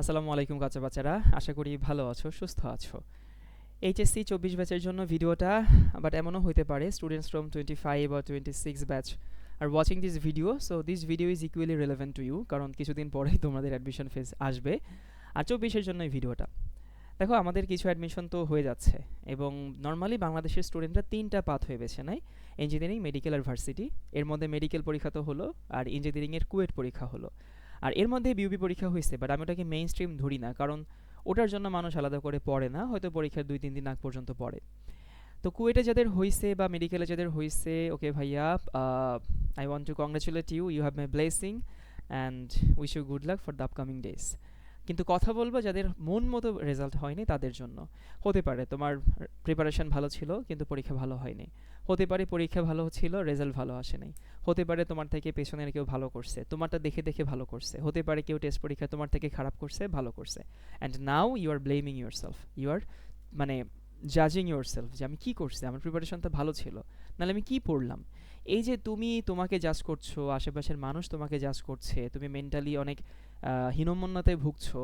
আসসালামু আলাইকুম কাঁচা বাচ্চারা, আশা করি ভালো আছো, সুস্থ আছো। এইচএসসি চব্বিশ ব্যাচের জন্য ভিডিওটা বাট এমনও হইতে পারে স্টুডেন্টস ফ্রম টোয়েন্টি ফাইভ বা twenty six batch are watching this video so this video is equally relevant to you কারণ কিছুদিন পরেই তোমাদের অ্যাডমিশন ফেজ আসবে। আর চব্বিশের জন্য এই ভিডিওটা। দেখো, আমাদের কিছু অ্যাডমিশন তো হয়ে যাচ্ছে, এবং নর্মালি বাংলাদেশের স্টুডেন্টরা তিনটা পাথ হয়ে বেছে নেয় ইঞ্জিনিয়ারিং মেডিকেল আর ভার্সিটি এর মধ্যে মেডিকেল পরীক্ষা তো হলো, আর ইঞ্জিনিয়ারিংয়ের কুয়েট পরীক্ষা হলো। আর এর মধ্যে বিউপি পরীক্ষা হয়েছে বাট আমি ওটাকে মেইন স্ট্রিম ধরি না, কারণ ওটার জন্য মানুষ আলাদা করে পড়ে না, হয়তো পরীক্ষার দুই, তিন দিন আগ পর্যন্ত পড়ে। তো কুয়েটে যাদের হয়েছে বা মেডিকেলে যাদের হয়েছে ওকে ভাইয়া I want to congratulate you you have my blessing and wish you good luck for the upcoming days কিন্তু কথা বলব যাদের মন মতো রেজাল্ট হয়নি তাদের জন্য। হতে পারে তোমার প্রিপারেশন ভালো ছিল, কিন্তু পরীক্ষা ভালো হয়নি। হতে পারে পরীক্ষা ভালো ছিল রেজাল্ট ভালো আসে নাই হতে পারে তোমার থেকে পেছনের কেউ ভালো করছে, তোমারটা দেখে দেখে ভালো করছে। হতে পারে কেউ টেস্ট পরীক্ষা তোমার থেকে খারাপ করছে, ভালো করছে। And now you are blaming yourself you are মানে জাজিং ইউর সেলফ যে আমি কী করছি, আমার প্রিপারেশনটা ভালো ছিল, নাহলে আমি কী পড়লাম? এই যে তুমি তোমাকে জাজ করছ, আশেপাশের মানুষ তোমাকে জাজ করছে, তুমি মেন্টালি অনেক হীনমন্যতায় ভুগছো,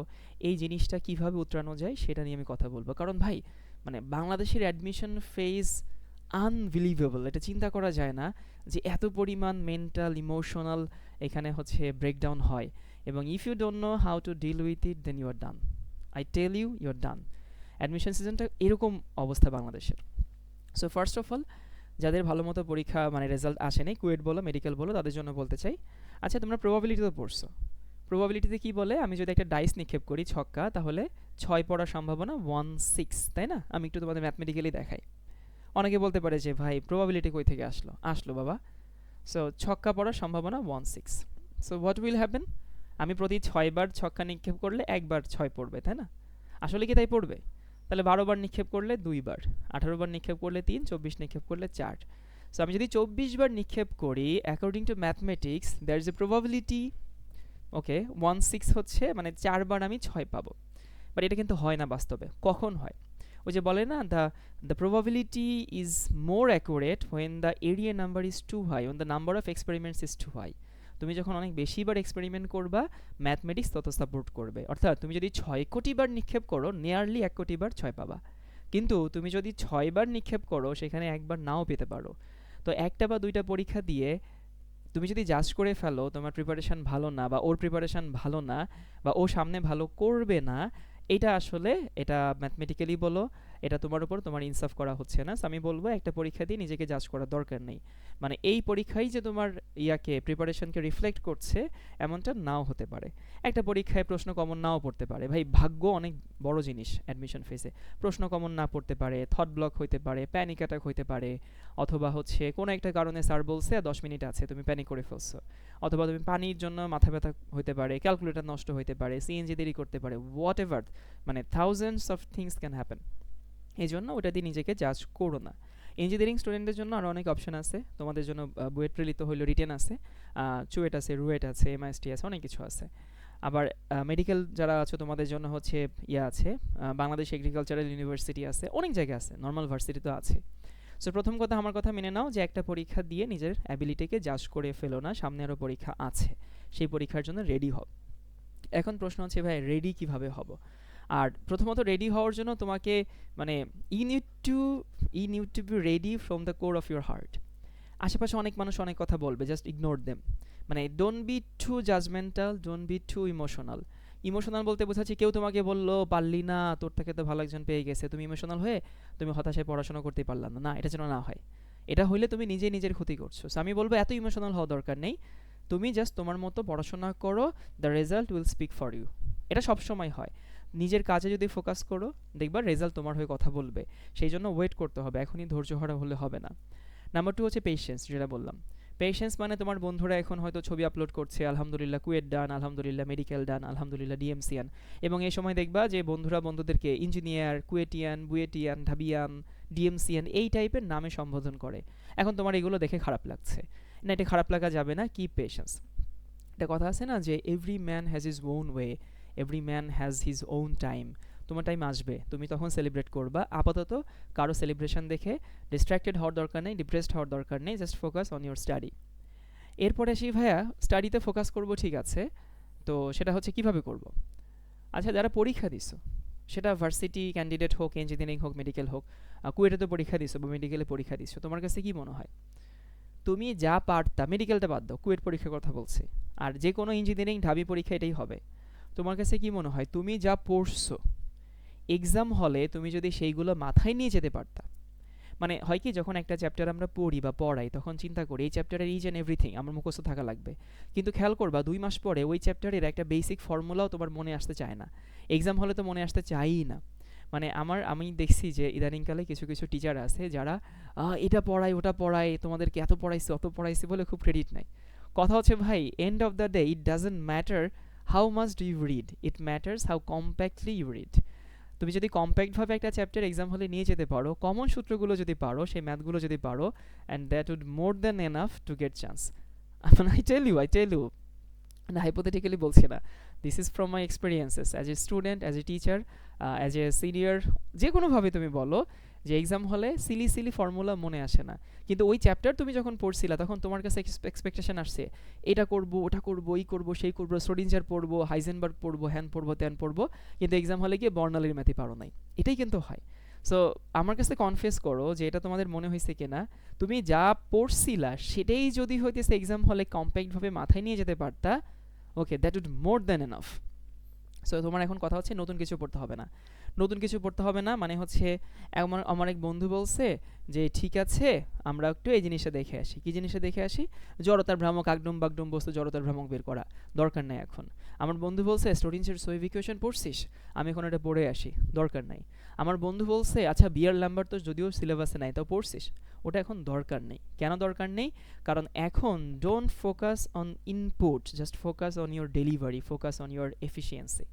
এই জিনিসটা কীভাবে উতরানো যায় সেটা নিয়ে আমি কথা বলব। কারণ ভাই মানে বাংলাদেশের অ্যাডমিশন ফেজ আনবিলিভেবল এটা চিন্তা করা যায় না যে এত পরিমাণ মেন্টাল ইমোশনাল এখানে হচ্ছে ব্রেকডাউন হয়। এবং if you don't know how to deal with it then you are done I tell you you are done admission সিজনটা এরকম অবস্থা বাংলাদেশের। সো ফার্স্ট অফ অল যাদের ভালো মতো পরীক্ষা মানে রেজাল্ট আসে আসেনি কুয়েট বলো মেডিকেল বলো, তাদের জন্য বলতে চাই। আচ্ছা তোমরা প্রবাবিলিটি তো পড়ছো। প্রবাবিলিটিতে কি বলে? আমি যদি একটা ডাইস নিক্ষেপ করি ছক্কা, তাহলে ছয় পড়ার সম্ভাবনা ওয়ান সিক্স তাই না? আমি একটু তোমাদের ম্যাথমেটিক্যালি দেখাই। অনেকে বলতে পারে যে, ভাই প্রবাবিলিটি কই থেকে আসলো? আসলো, বাবা। সো ছক্কা পড়ার সম্ভাবনা one six so what will happen আমি প্রতি ছয়বার ছক্কা নিক্ষেপ করলে একবার ছয় পড়বে, তাই না? আসলে কি তাই পড়বে? তাহলে বারো বার নিক্ষেপ করলে দুইবার আঠারো বার নিক্ষেপ করলে তিন, চব্বিশ নিক্ষেপ করলে চার। সো আমি যদি চব্বিশ বার নিক্ষেপ করি according to mathematics there is a probability okay one six হচ্ছে মানে চারবার আমি ছয় পাবো। বাট এটা কিন্তু হয় না বাস্তবে। কখন হয়? ওই যে বলে না the the probability is more accurate when the area number is too high when the number of experiments is too high তুমি যখন অনেক বেশিবার এক্সপেরিমেন্ট করবা ম্যাথমেটিক্স তত সাপোর্ট করবে। অর্থাৎ তুমি যদি ছয় কোটি বার নিক্ষেপ করো নিয়ারলি এক কোটি বার ছয় পাবা। কিন্তু তুমি যদি ছয়বার নিক্ষেপ করো, সেখানে একবার নাও পেতে পারো। তো একটা বা দুইটা পরীক্ষা দিয়ে তুমি যদি জাজ করে ফেলো তোমার প্রিপারেশান ভালো না বা ওর প্রিপারেশান ভালো না বা ও সামনে ভালো করবে না, এটা আসলে এটা ম্যাথমেটিক্যালি বলো এটা তোমার উপর, তোমার ইনসাফ করা হচ্ছে না। আমি বলব একটা পরীক্ষা দিয়ে নিজেকে জাজ করার দরকার নেই। মানে এই পরীক্ষাই যে তোমার ইয়াকে প্রিপারেশনকে রিফ্লেক্ট করছে, এমনটা নাও হতে পারে। একটা পরীক্ষায় প্রশ্ন কমন নাও পড়তে পারে। ভাই, ভাগ্য অনেক বড় জিনিস অ্যাডমিশন ফেসে প্রশ্ন কমন না পড়তে পারে থট ব্লক হইতে পারে প্যানিক অ্যাটাক হইতে পারে, অথবা হচ্ছে কোনো একটা কারণে স্যার বলছে, দশ মিনিট আছে, তুমি প্যানিক করে ফেলছো। অথবা তুমি পানির জন্য মাথা ব্যথা হইতে পারে ক্যালকুলেটার নষ্ট হইতে পারে সিএনজি দেরি করতে পারে হোয়াট এভার মানে thousands of things can happen এই জন্য ওটা দিয়ে নিজেকে জাজ করো না। ইঞ্জিনিয়ারিং স্টুডেন্টদের জন্য আরও অনেক অপশন আছে। তোমাদের জন্য বুয়েট প্রেলিত হইল রিটেন আছে চুয়েট আছে, রুয়েট আছে এমআইএসটি আছে, অনেক কিছু আছে। আবার মেডিকেল যারা আছে, তোমাদের জন্য হচ্ছে ইয়ে আছে বাংলাদেশ এগ্রিকালচারাল ইউনিভার্সিটি আছে, অনেক জায়গায় আছে নর্মাল ভার্সিটি তো আছে। সো প্রথম কথা, আমার কথা মেনে নাও যে একটা পরীক্ষা দিয়ে নিজের অ্যাবিলিটিকে জাজ করে ফেলো না, সামনে আরও পরীক্ষা আছে। সেই পরীক্ষার জন্য রেডি হও। এখন প্রশ্ন হচ্ছে, ভাই রেডি কীভাবে হব? আর প্রথমত রেডি হওয়ার জন্য তোমাকে মানে I need to I need to be ready from the core of your heart আশেপাশে অনেক মানুষ অনেক কথা বলবে জাস্ট ইগনোর দেম মানে don't be too judgemental don't be too emotional emotional বলতে বোঝাচ্ছি, কেউ তোমাকে বলল, পারলি না, তোর থেকে তো ভালো একজন পেয়ে গেছে। তুমি ইমোশনাল হয়ে তুমি হতাশায় পড়াশোনা করতে পারলাম না। না, এটা যেন না হয়। এটা হইলে তুমি নিজে নিজের ক্ষতি করছ। সো আমি বলব, এত ইমোশনাল হওয়া দরকার নেই। তুমি জাস্ট তোমার মতো পড়াশোনা করো the result will speak for you এটা সবসময় হয়। নিজের কাজে যদি ফোকাস করো, দেখবা রেজাল্ট তোমার হয়ে কথা বলবে। সেই জন্য ওয়েট করতে হবে, এখনই ধৈর্য হারা হলে হবে না। নাম্বার টু হচ্ছে পেশেন্স যেটা বললাম। পেশেন্স মানে তোমার বন্ধুরা এখন হয়তো ছবি আপলোড করছে, আলহামদুলিল্লাহ কুয়েট ডান আলহামদুলিল্লাহ মেডিকেল ডান আলহামদুলিল্লাহ ডিএমসিয়ান এবং এই সময় দেখবা যে বন্ধুরা বন্ধুদেরকে ইঞ্জিনিয়ার কুয়েটিয়ান বুয়েটিয়ান ঢাবিয়ান ডিএমসিয়ান এই টাইপের নামে সম্বোধন করে। এখন তোমার এগুলো দেখে খারাপ লাগছে। না, এটা খারাপ লাগা যাবে না কি পেশেন্স একটা কথা আছে না যে every man has is own way every man has his own time তোমার টাইম আসবে। তুমি তখন সেলিব্রেট করবা। আপাতত কারও সেলিব্রেশন দেখে ডিস্ট্র্যাক্টেড হওয়ার দরকার নেই ডিপ্রেসড হওয়ার দরকার নেই just focus on your study এরপরে আসি, ভাইয়া স্টাডিতে ফোকাস করব, ঠিক আছে। তো সেটা হচ্ছে কীভাবে করব? আচ্ছা যারা পরীক্ষা দিছো, সেটা ভার্সিটি ক্যান্ডিডেট হোক ইঞ্জিনিয়ারিং হোক মেডিকেল হোক কুয়েটে তো পরীক্ষা দিছো বা মেডিকেলে পরীক্ষা দিছো, তোমার কাছে কি মনে হয়? তুমি যা পারতা মেডিকেলটা বাদ দাও কুয়েট পরীক্ষার কথা বলছি। আর যে কোনো ইঞ্জিনিয়ারিং ঢাবি পরীক্ষা এটাই হবে। তোমার কাছে কি মনে হয়? তুমি যা পড়ছো এক্সাম হলে তুমি যদি সেইগুলো মাথায় নিয়ে যেতে পারতা। মানে হয় কি, যখন একটা চ্যাপ্টার আমরা পড়ি বা পড়াই, তখন চিন্তা করি এই চ্যাপ্টারের ইজ অ্যান্ড এভরিথিং আমার মুখস্থ থাকা লাগবে। কিন্তু খেয়াল করবা, দুই মাস পরে ওই চ্যাপ্টারের একটা বেসিক ফর্মুলাও তোমার মনে আসতে চায় না। এক্সাম হলে তো মনে আসতে চাইই না। মানে আমার, আমি দেখছি যে ইদানিংকালে কিছু কিছু টিচার আছে যারা এটা পড়ায়, ওটা পড়ায়, তোমাদেরকে এত পড়াইছে, অত পড়াইছে বলে খুব ক্রেডিট নেয়। কথা হচ্ছে, ভাই end of the day it doesn't matter how much do you read it matters how compactly you read তুমি যদি কম্প্যাক্টভাবে একটা চ্যাপ্টার এক্সাম হলে নিয়ে যেতে পারো কমন সূত্রগুলো যদি পারো, সেই ম্যাথগুলো যদি পারো and that would more than enough to get chance I tell you I tell you না হাইপোথেটিক্যালি বলছি না। This is from my experiences as a student as a teacher as a senior যে কোনোভাবে তুমি বলো যে এক্সাম হলে silly silly formula মনে আসে না। কিন্তু ওই চ্যাপ্টার তুমি যখন পড়ছিলা, তখন তোমার কাছে এক্সপেকটেশন আসছে। এটা করব, ওটা করব, এই করব, সেই করব স্টোডিঞ্জার পড়ব হাইজেনবার্গ পড়ব হ্যান পড়ব, ত্যান পড়ব, কিন্তু এক্সাম হলে গিয়ে বর্ণালীর ম্যাথি পারো নাই। এটাই কিন্তু হয়। সো আমার কাছে কনফেস করো যে এটা তোমাদের মনে হয়েছে কিনা, তুমি যা পড়ছিলা, সেটাই যদি হইতেছে এক্সাম হলে কম্প্যাক্টভাবে মাথায় নিয়ে যেতে পারতা okay that would more than enough so তোমার এখন কথা হচ্ছে নতুন কিছু পড়তে হবে না। নতুন কিছু পড়তে হবে না মানে হচ্ছে আমার আমার এক বন্ধু বলছে যে, ঠিক আছে আমরা একটু এই জিনিসটা দেখে আসি। কি জিনিসটা দেখে আসি? জড়তার ভ্রামক আগডুম বাগডুম বস্তু জড়তার ভ্রামক বের করা। দরকার নাই এখন। আমার বন্ধু বলছে স্টুডেন্টসের সোয়েভ ইকুয়েশন পড়ছিস? আমি এখন এটা পড়ে আসি। দরকার নাই। আমার বন্ধু বলছে আচ্ছা বিয়ার ল্যাম্বার তো যদিও সিলেবাসে নাই, তাও পড়ছিস? ওটা এখন দরকার নেই। কেন দরকার নেই? কারণ এখন don't focus on input just focus on your delivery focus on your efficiency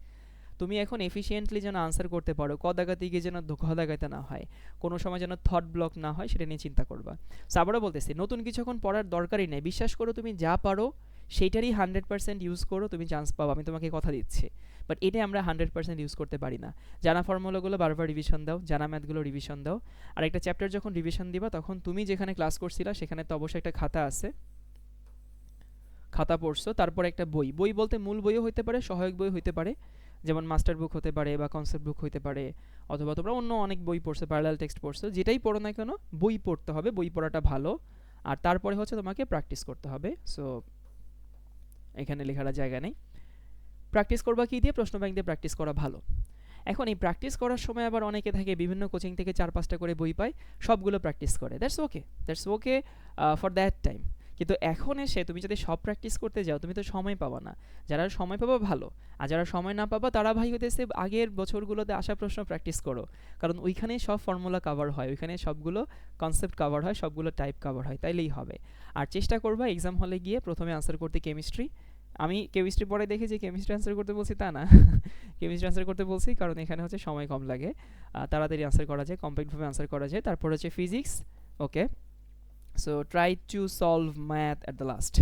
তুমি এখন এফিসিয়েন্টলি যেন আনসার করতে পারো কদাগাতি গিয়ে যেন কদাগাতে না হয়। কোনো সময় যেন থট ব্লক না হয়, সেটা নিয়ে চিন্তা করবা। সো আবারও বলতেছি, নতুন কিছু এখন পড়ার দরকারই নেই। বিশ্বাস করো তুমি যা পারো, সেইটারই হান্ড্রেড পার্সেন্ট ইউজ করো, তুমি চান্স পাবো। আমি তোমাকে কথা দিচ্ছি। বাট এটাই আমরা হান্ড্রেড পার্সেন্ট ইউজ করতে পারি না। জানা ফর্মুলাগুলো বারবার রিভিশন দাও, জানা ম্যাথগুলো রিভিশন দাও। আর একটা চ্যাপ্টার যখন রিভিশন দিবা, তখন তুমি যেখানে ক্লাস করছিলা, সেখানে তো অবশ্যই একটা খাতা আছে। খাতা পড়ছো, তারপর একটা বই। বই বলতে মূল বইও হইতে পারে, সহায়ক বই হইতে পারে। যেমন মাস্টার বুক হতে পারে বা কনসেপ্ট বুক হইতে পারে, অথবা তোমরা অন্য অনেক বই পড়ছো প্যারালাল টেক্সট পড়ছো, যেটাই পড়ো না কেন, বই পড়তে হবে, বই পড়াটা ভালো। আর তারপরে হচ্ছে তোমাকে প্র্যাকটিস করতে হবে। সো এখানে লেখার জায়গা নেই। প্র্যাকটিস করবা কি দিয়ে? প্রশ্ন ব্যাংক দিয়ে প্র্যাকটিস করা ভালো। এখন এই প্র্যাকটিস করার সময় আবার অনেকে থাকে, বিভিন্ন কোচিং থেকে চার পাঁচটা করে বই পায়, সবগুলো প্র্যাকটিস করে। That's okay that's okay for that time কিন্তু এখন এসে তুমি যদি সব প্র্যাকটিস করতে যাও, তুমি তো সময় পাবা না। যারা সময় পাবা, ভালো। আর যারা সময় না পাবা, তারা ভাই হতেছে আগের বছরগুলোতে আসা প্রশ্ন প্র্যাকটিস করো। কারণ ওইখানে সব ফর্মুলা কাভার হয়, ওইখানে সবগুলো কনসেপ্ট কাভার হয়, সবগুলো টাইপ কাভার হয়, তাইলেই হবে। আর চেষ্টা করবা এক্সাম হলে গিয়ে প্রথমে আনসার করতে কেমিস্ট্রি আমি কেমিস্ট্রি পরে দেখি যে কেমিস্ট্রি আনসার করতে বলছি তা না। কেমিস্ট্রি আনসার করতে বলছি কারণ এখানে হচ্ছে সময় কম লাগে। তাড়াতাড়ি আনসার করা যায় কমপ্লিটভাবে আনসার করা যায়। তারপর হচ্ছে physics okay so try to solve math at the last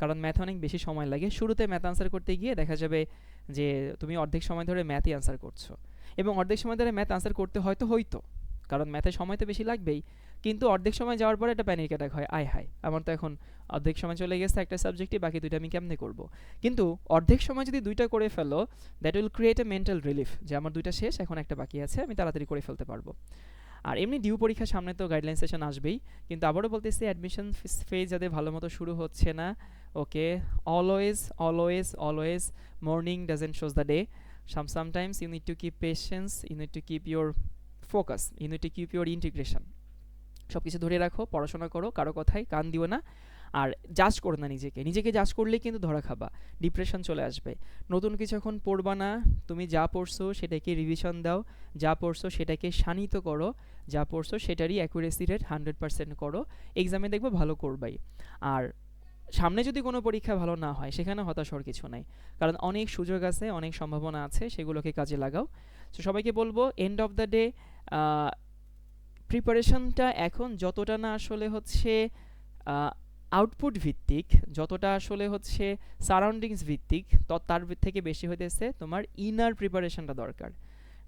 কারণ ম্যাথ অনেক বেশি সময় লাগে। শুরুতে ম্যাথ আনসার করতে গিয়ে দেখা যাবে যে তুমি অর্ধেক সময় ধরে ম্যাথই আনসার করছ। এবং অর্ধেক সময় ধরে ম্যাথ আনসার করতে হয়তো হইতো। কারণ ম্যাথে সময় তো বেশি লাগবেই। কিন্তু অর্ধেক সময় যাওয়ার পরে একটা প্যানিক অ্যাটাক হয়। আয় হায়, আমার তো এখন অর্ধেক সময় চলে গেছে একটা সাবজেক্টই বাকি দুইটা আমি কেমনে করব? কিন্তু অর্ধেক সময় যদি দুইটা করে ফেলো that will create a mental relief যে আমার দুইটা শেষ, এখন একটা বাকি আছে, আমি তাড়াতাড়ি করে ফেলতে পারব। আর এমনি ডিউ পরীক্ষা সামনে তো গাইডলাইন সেশন আসবেই। কিন্তু আবারও বলতেছি অ্যাডমিশন ফেজ যাদের ভালো মতো শুরু হচ্ছে না, okay always always always morning doesn't shows the day some sometimes you need to keep patience you need to keep your focus you need to keep your integration সব কিছু ধরে রাখো, পড়াশোনা করো, কারও কথায় কান দিও না। আর জাজ করো না নিজেকে। নিজেকে জাজ করলেই কিন্তু ধরা খাবা। ডিপ্রেশন চলে আসবে। নতুন কিছু এখন পড়বা না। তুমি যা পড়ছো সেটাকে রিভিশন দাও। যা পড়ছো সেটাকে শানিত করো। যা পড়ছো সেটারই অ্যাকুরেসি রেট হান্ড্রেড পার্সেন্ট করো। এক্সামে দেখবে ভালো করবাই। আর সামনে যদি কোনো পরীক্ষা ভালো না হয়, সেখানে হতাশ হওয়ার কিছু নাই। কারণ অনেক সুযোগ আছে, অনেক সম্ভাবনা আছে, সেগুলোকে কাজে লাগাও। তো সবাইকে বলব এন্ড অফ দ্য ডে প্রিপারেশনটা এখন যতটা না আসলে হচ্ছে আউটপুট ভিত্তিক, যতটা আসলে হচ্ছে সারাউন্ডিংস ভিত্তিক তার থেকে বেশি হইতেছে তোমার ইনার প্রিপারেশনটা দরকার।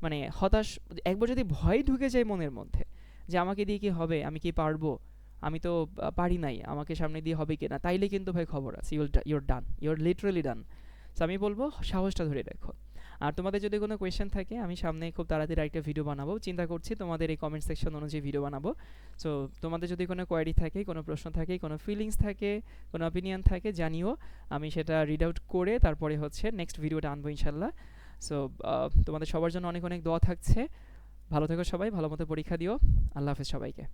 মানে হতাশ, একবার যদি ভয় ঢুকে যায় মনের মধ্যে, যে আমাকে দিয়ে কি হবে, আমি কি পারব? আমি তো পারি নাই, আমাকে সামনে দিয়ে হবে কিনা, তাইলে কিন্তু ভাই খবর আছে you'll you're done you're literally done so আমি বলব, সাহসটা ধরে রাখো। আর তোমাদের যদি কোনো কোয়েশ্চেন থাকে, আমি সামনে খুব তাড়াতাড়ি একটা ভিডিও বানাবো। চিন্তা করছি তোমাদের এই কমেন্ট সেকশন অনুযায়ী ভিডিও বানাবো। সো তোমাদের যদি কোনো কোয়ারি থাকে, কোনো প্রশ্ন থাকে, কোনো ফিলিংস থাকে, কোনো অপিনিয়ন থাকে, জানিও। আমি সেটা রিড আউট করে তারপরে হচ্ছে নেক্সট ভিডিওটা আনব ইনশাল্লাহ। সো তোমাদের সবার জন্য অনেক অনেক দোয়া থাকছে। ভালো থেকো সবাই, ভালো মতো পরীক্ষা দিও। আল্লাহ হাফেজ সবাইকে।